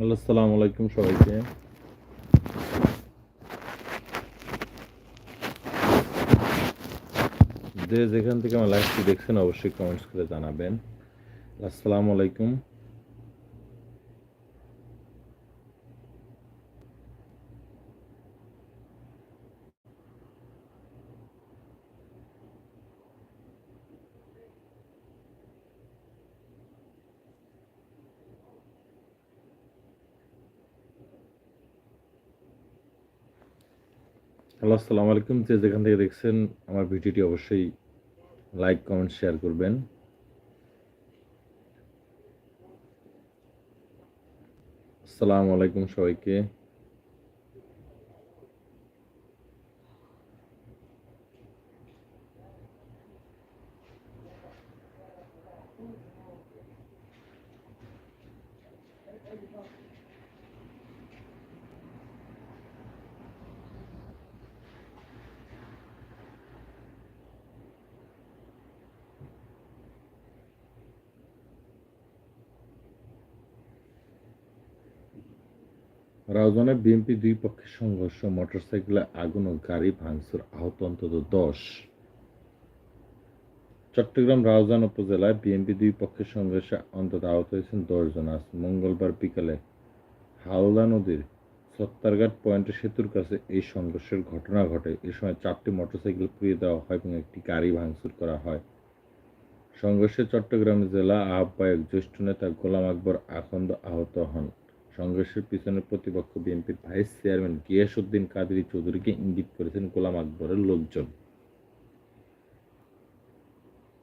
Hello, আসসালামু আলাইকুম সবাইকে। যে যেখান থেকে আমার লাইভটি দেখছেন, অবশ্যই কমেন্টস করে জানাবেন। আসসালামু আলাইকুম। হ্যালো আসসালামু আলাইকুম। যে যেখান থেকে দেখছেন, আমার ভিডিওটি অবশ্যই লাইক কমেন্ট শেয়ার করবেন। আসসালামু আলাইকুম সবাইকে। রাউজানে বিএনপি দুই পক্ষের সংঘর্ষ মোটরসাইকেলে আগুন ও গাড়ি ভাঙচুর আহত অন্তত দশ। চট্টগ্রাম রাউজান উপজেলায় বিএনপি দুই পক্ষের সংঘর্ষে অন্তত আহত হয়েছেন দশ জন। আজ মঙ্গলবার বিকালে হাওড়া নদীর সত্তারঘাট পয়েন্টের সেতুর কাছে এই সংঘর্ষের ঘটনা ঘটে। এ সময় চারটি মোটরসাইকেল পুড়িয়ে দেওয়া হয় এবং একটি গাড়ি ভাঙচুর করা হয়। সংঘর্ষে চট্টগ্রাম জেলা আহ্বায়ক জ্যেষ্ঠ নেতা গোলাম আকবর আখন্দ আহত হন। সংঘর্ষের পিছনে প্রতিপক্ষ বিএনপির ভাইস চেয়ারম্যান গিয়াসউদ্দিন কাদেরী চৌধুরীকে ইঙ্গিত করেছেন গোলাম আকবরের লোকজন।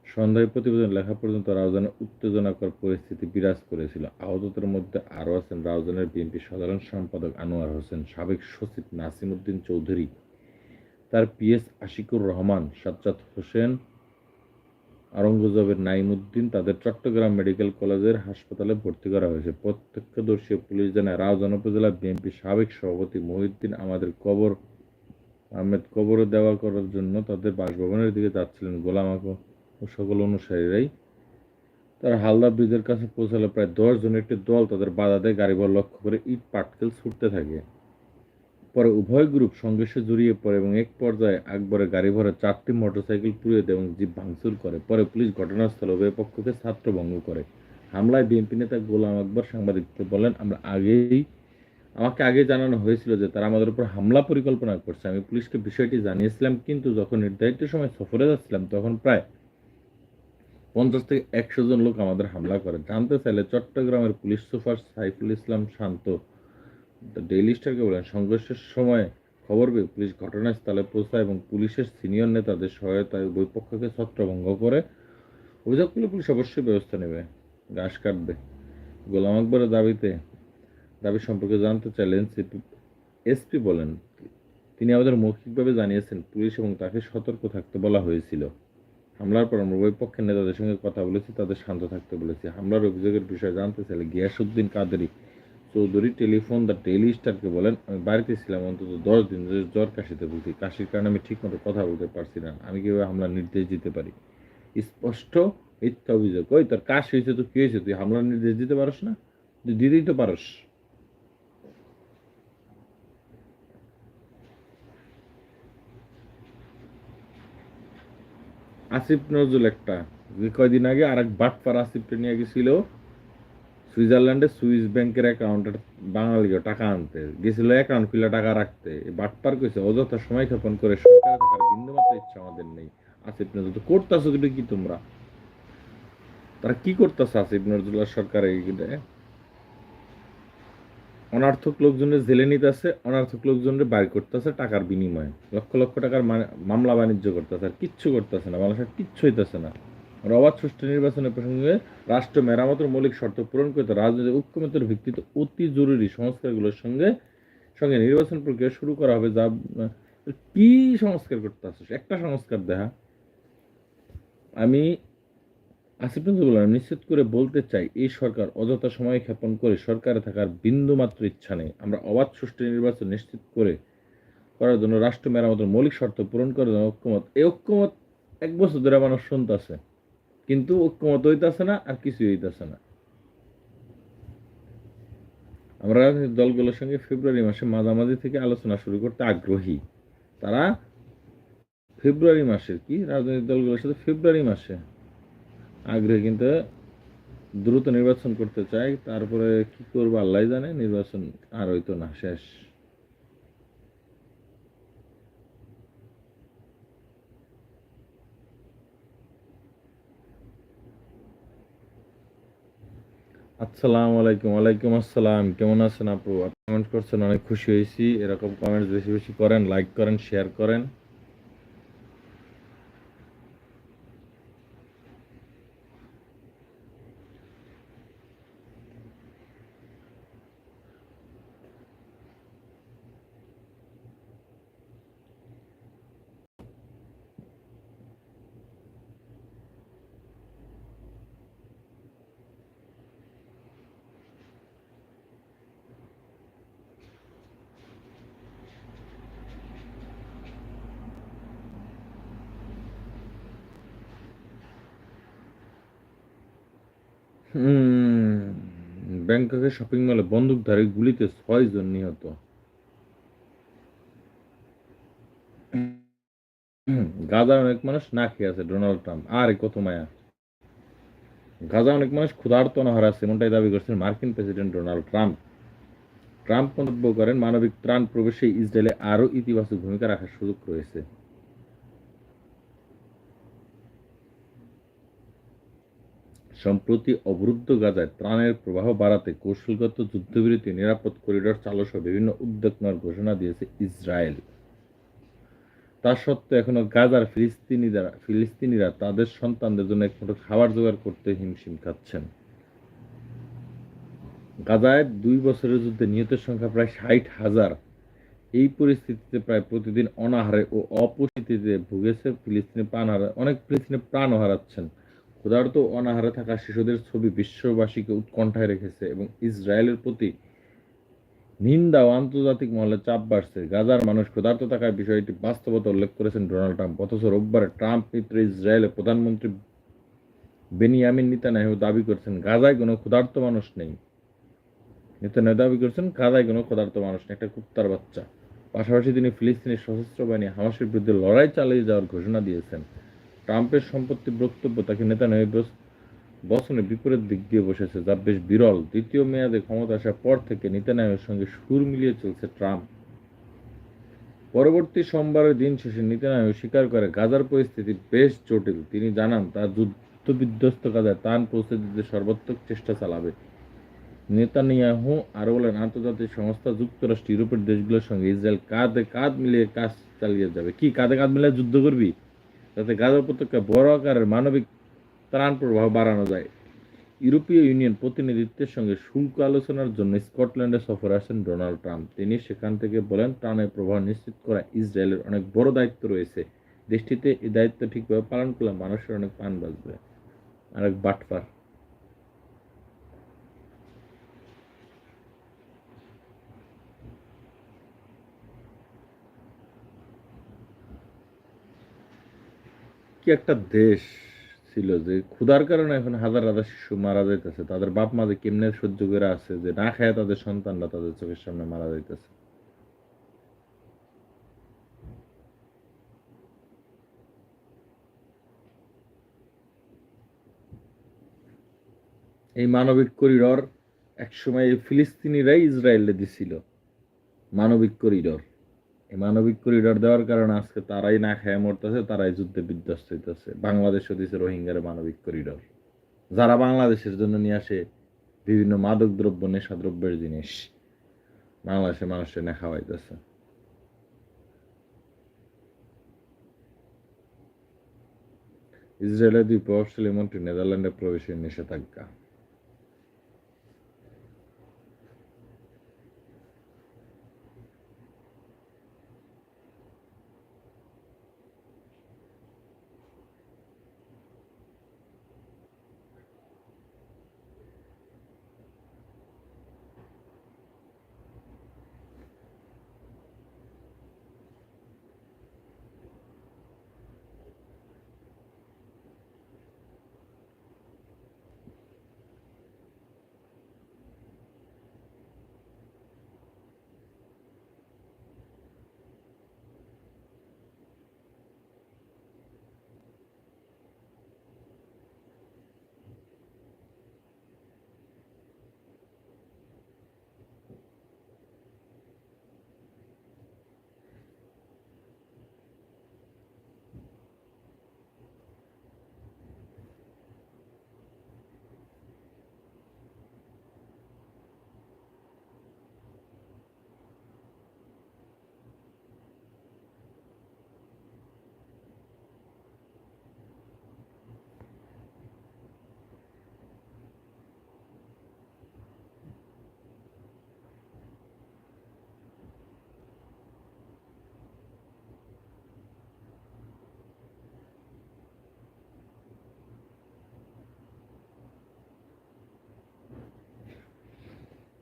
সন্ধ্যায় প্রতিবেদন লেখা পর্যন্ত রাউজানে উত্তেজনাকর পরিস্থিতি বিরাজ করেছিল। আহতদের মধ্যে আরও আছেন রাউজানের বিএনপি সাধারণ সম্পাদক আনোয়ার হোসেন, সাবেক সচিব নাসিম উদ্দিন চৌধুরী, তার পিএস আশিকুর রহমান, সাজ্জাদ হোসেন আরঙ্গজবের নাইমুদ্দিন তাদের চট্টগ্রাম মেডিকেল কলেজের হাসপাতালে ভর্তি করা হয়েছে। প্রত্যক্ষদর্শী পুলিশ জানায় রাউজান উপজেলা বিএনপি সাবেক সভাপতি মহিউদ্দিন আমাদের কবর, আহমেদ কবরে দেওয়া করার জন্য তাদের বাসভবনের দিকে যাচ্ছিলেন। গোলাম আকবর ও সকল অনুসারীরাই তারা হালদা ব্রিজের কাছে পৌঁছালে প্রায় দশ জনের একটি দল তাদের বাধা দেয়। গাড়িবর লক্ষ্য করে ইট, পাটকেল ছুটতে থাকে। পরে উভয় গ্রুপ সংঘর্ষে জড়িয়ে পড়ে এবং এক পর্যায়ে আকবরের গাড়ি ভরে চারটি মোটরসাইকেল পুড়িয়ে দেয় এবং জিপ ভাঙচুর করে। পরে পুলিশ ঘটনাস্থলে উভয় পক্ষকে ছাত্রভঙ্গ করে। হামলায় বিএনপি নেতা গোলাম আকবর সাংবাদিকদের বলেন, আমরা আগেই, আমাকে আগে জানানো হয়েছিল যে তারা আমাদের উপর হামলা পরিকল্পনা করছে। আমি পুলিশকে বিষয়টি জানিয়েছিলাম, কিন্তু যখন নির্ধারিত সময় সফরে যাচ্ছিলাম, তখন প্রায় পঞ্চাশ থেকে একশো জন লোক আমাদের হামলা করে। জানতে চাইলে চট্টগ্রামের police super Saiful Islam Shanto daily স্টারকে বলেন, সংঘর্ষের সময় খবর পেয়ে পুলিশ ঘটনাস্থলে পৌঁছায় এবং পুলিশের সিনিয়র নেতাদের সহায়তায় উভয় পক্ষকে ছত্রভঙ্গ করে। অভিযোগ করলে পুলিশ অবশ্যই ব্যবস্থা নেবে, ঘাস কাটবে। গোলাম আকবরের দাবিতে, দাবি সম্পর্কে জানতে চাইলেন সিপি এসপি বলেন, তিনি আমাদের মৌখিকভাবে জানিয়েছেন, পুলিশ এবং তাকে সতর্ক থাকতে বলা হয়েছিল। হামলার পর আমরা উভয় পক্ষের নেতাদের সঙ্গে কথা বলেছি, তাদের শান্ত থাকতে বলেছি। হামলার অভিযোগের বিষয়ে জানতে চাইলে Giasuddin Quaderi Chowdhury telephone the daily স্টারকে বলেন, আমি বাড়িতে ছিলাম অন্তত দশ দিন ধরে জ্বর কাশিতে ভুগছি। কাশির কারণে আমি ঠিকমতো কথা বলতে পারছি না। আমি কীভাবে হামলার নির্দেশ দিতে পারি? স্পষ্ট মিথ্যা অভিযোগ। ওই তোর কাশ হয়েছে তো কী হয়েছে? তুই হামলার নির্দেশ দিতে পারস না? তুই দিতেই তো পারস। আসিফ নজরুল একটা কয়দিন আগে আর এক বাটপার আসিফকে নিয়ে গেছিল। সুইজারল্যান্ডে সুইস ব্যাংকের অ্যাকাউন্টে বাঙালিও টাকা আনতে। গেছিল অ্যাকাউন্ট খুলে টাকা রাখতে। বাটপার কইছে, অযথা সময় ক্ষেপণ করে সরকারে বিন্দু মাত্র ইচ্ছা আমাদের নেই। আসিফ নজরুল, করতেছো কিন্তু কি তোমরা? তারা কি করতেছে আসিফ নজরুল্লাহ সরকার এইগুলো অনার্থক লোকজনের জেলে নিতেছে, অনার্থক লোকজনের বাইর করতেছে টাকার বিনিময়ে। লক্ষ লক্ষ টাকার মানে- মামলা বাণিজ্য করতেছে আর কিচ্ছু করতেছে না বাংলাদেশের কিচ্ছু হইতেছে না। অবাধ সুষ্ঠু নির্বাচনের প্রসঙ্গে রাষ্ট্র মেরামতের মৌলিক শর্ত পূরণ করতে রাজনৈতিক ঐক্যমতের ভিত্তিতে অতি জরুরি সংস্কারগুলোর সঙ্গে সঙ্গে নির্বাচন প্রক্রিয়া শুরু করা হবে যা, কি সংস্কার করতে আসছিস? একটা সংস্কার দেখা। আমি আসিফ নজরুল বললাম নিশ্চিত করে বলতে চাই, এই সরকার অযথা সময় ক্ষেপণ করে সরকারে থাকার বিন্দু মাত্র ইচ্ছা নেই। আমরা অবাধ সুষ্ঠু নির্বাচন নিশ্চিত করে করার জন্য রাষ্ট্র মেরামতের মৌলিক শর্ত পূরণ করার জন্য ঐক্যমত, এই ঐক্যমত এক বছর ধরে মানুষ শুনতেছে। কিন্তু ঐক্যমত হইতেছে না আর কিছুই হইতেছে না। আমরা দলগুলোর সঙ্গে ফেব্রুয়ারি মাসে মাঝামাঝি থেকে আলোচনা শুরু করতে আগ্রহী। তারা ফেব্রুয়ারি মাসের কি? রাজনৈতিক দলগুলোর সাথে ফেব্রুয়ারি মাসে আগ্রহী কিন্তু দ্রুত নির্বাচন করতে চায়। তারপরে কি করব আল্লাহ জানে, নির্বাচন আর হয়তো না, শেষ। আসসালামু আলাইকুম, ওয়ালাইকুম আসসালাম। কেমন আছেন আপু? কমেন্ট করছেন, অনেক খুশি হয়েছি। এরকম কমেন্টস বেশি বেশি করেন লাইক করেন শেয়ার করেন। ব্যাংককের শপিং মলে বন্দুকধারী গুলিতে ছয় জন নিহত গাজার অনেক মানুষ না খেয়ে আছে ডোনাল্ড ট্রাম্প। আরে, কত মায়া। গাজা অনেক মানুষ ক্ষুধার্ত অনাহার আছে, এমনটাই দাবি করছেন মার্কিন প্রেসিডেন্ট ডোনাল্ড ট্রাম্প। ট্রাম্প মন্তব্য করেন, মানবিক ত্রাণ প্রবেশে ইসরায়েলে আরও ইতিবাচক ভূমিকা রাখার সুযোগ রয়েছে। সম্প্রতি অবরুদ্ধ গাজায় ত্রাণের প্রবাহ বাড়াতে কৌশলগত যুদ্ধবিরতি, নিরাপদ করিডর চালু সহ বিভিন্ন উদ্যোগ নেওয়ার ঘোষণা দিয়েছে ইসরায়েল। তা সত্ত্বেও এখনও গাজার ফিলিস্তিনিরা ফিলিস্তিনিরা তাদের সন্তানদের জন্য একমাত্র খাবার জোগাড় করতে হিমশিম খাচ্ছেন। গাজায় দুই বছরের যুদ্ধে নিহতের সংখ্যা প্রায় ষাট হাজার। এই পরিস্থিতিতে প্রায় প্রতিদিন অনাহারে ও অপুষ্টিতে ভুগেছে ফিলিস্তিনি প্রাণ হারা, অনেক ফিলিস্তিনি প্রাণও হারাচ্ছেন। ক্ষুধার্ত অনাহারে থাকা শিশুদের ছবি বিশ্ববাসীকে উৎকণ্ঠায় রেখেছে এবং ইসরায়েলের প্রতি নিন্দা ও আন্তর্জাতিক মহলে চাপ বাড়ছে। গাজার মানুষ ক্ষুধার্ত থাকার বিষয়টি বাস্তবতা উল্লেখ করেছেন ডোনাল্ড ট্রাম্প। অথচ রোববার ট্রাম্প মিত্র ইসরায়েলের প্রধানমন্ত্রী বেনিয়ামিন নেতানিয়াহু দাবি করেছেন, গাজায় কোনো ক্ষুধার্ত মানুষ নেই। নেতানিয়াহু দাবি করেছেন, গাজায় কোনো ক্ষুধার্ত মানুষ নেই। একটা কুত্তার বাচ্চা। পাশাপাশি তিনি ফিলিস্তিনের সশস্ত্র বাহিনী হামাসের বিরুদ্ধে লড়াই চালিয়ে যাওয়ার ঘোষণা দিয়েছেন। ট্রাম্পের সম্পত্তি বক্তব্য তাকে নেতা নেতানিয়াহু বছরে বিপরীত দিক দিয়ে বসেছে। যা বেশ বিরল। দ্বিতীয় মেয়াদে ক্ষমতা আসার পর থেকে নেতানিয়াহুর সঙ্গে সুর মিলিয়ে চলছে ট্রাম্প। পরবর্তী সোমবারের দিন শেষে নেতানিয়াহু স্বীকার করে, গাজার পরিস্থিতি বেশ জটিল। তিনি জানান তার যুদ্ধ বিধ্বস্ত গাজায় ত্রাণ পৌঁছে দিতে সর্বাত্মক চেষ্টা চালাবে। নেতানিয়াহু আরও বলেন, আন্তর্জাতিক সংস্থা যুক্তরাষ্ট্র, ইউরোপের দেশগুলোর সঙ্গে ইসরায়েল কাঁধে কাঁধ মিলিয়ে কাজ চালিয়ে যাবে। কি, কাঁধে কাঁধ মিলিয়ে যুদ্ধ করবি? যাতে গাজা উপত্যকায় বড় আকারের মানবিক ত্রাণ প্রবাহ বাড়ানো যায়। ইউরোপীয় ইউনিয়ন প্রতিনিধিত্বের সঙ্গে শুল্ক আলোচনার জন্য স্কটল্যান্ডে সফরে আসেন ডোনাল্ড ট্রাম্প। তিনি সেখান থেকে বলেন, ত্রাণের প্রবাহ নিশ্চিত করা ইসরায়েলের অনেক বড় দায়িত্ব রয়েছে। দেশটিতে এই দায়িত্ব ঠিকভাবে পালন করলে মানুষের অনেক প্রাণ বাঁচবে। আরেক বাটপার কি একটা দেশ ছিল যে ক্ষুধার কারণে এখন হাজার হাজার শিশু মারা যাইতেছে, তাদের বাপ মা যে কেমনে সহ্য করে আছে, যে না খায় তাদের সন্তানরা তাদের চোখের সামনে মারা যাইতেছে। এই মানবিক করিডর একসময় ফিলিস্তিনিরাই ইসরায়েলে দিছিল। মানবিক করিডর। মানবিক করিডর দেওয়ার কারণে আজকে তারাই না খায় মরতেছে, তারাই যুদ্ধে বিধ্বস্ত হইতেছে। বাংলাদেশও দিছে রোহিঙ্গার মানবিক করিডর। যারা বাংলাদেশের জন্য নিয়ে আসে বিভিন্ন মাদক দ্রব্য নেশাদ্রব্যের জিনিস বাংলাদেশে মানুষের না খাওয়াইতেছে ইসরায়েলের দুই প্রভাবশালী মন্ত্রী নেদারল্যান্ডে প্রবেশের নিষেধাজ্ঞা।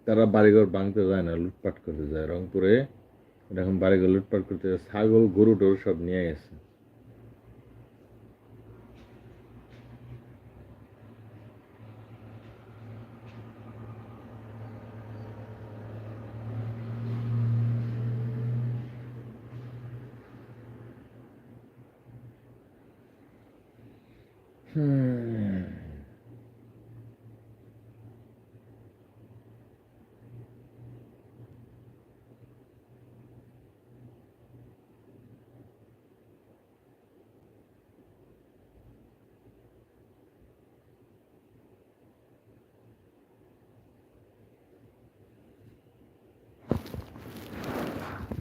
তারা বাড়িঘর ভাঙতে যায় না, লুটপাট করতে যায়। রংপুরে এরকম বাড়িঘর লুটপাট করতে যায়, ছাগল, গরু, টরু সব নিয়ে গেছে। হুম।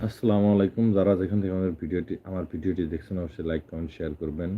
আসসালামু আলাইকুম। যারা যেখান থেকে আমাদের ভিডিওটি আমার ভিডিওটি দেখছেন, অবশ্যই লাইক কমেন্ট শেয়ার করবেন।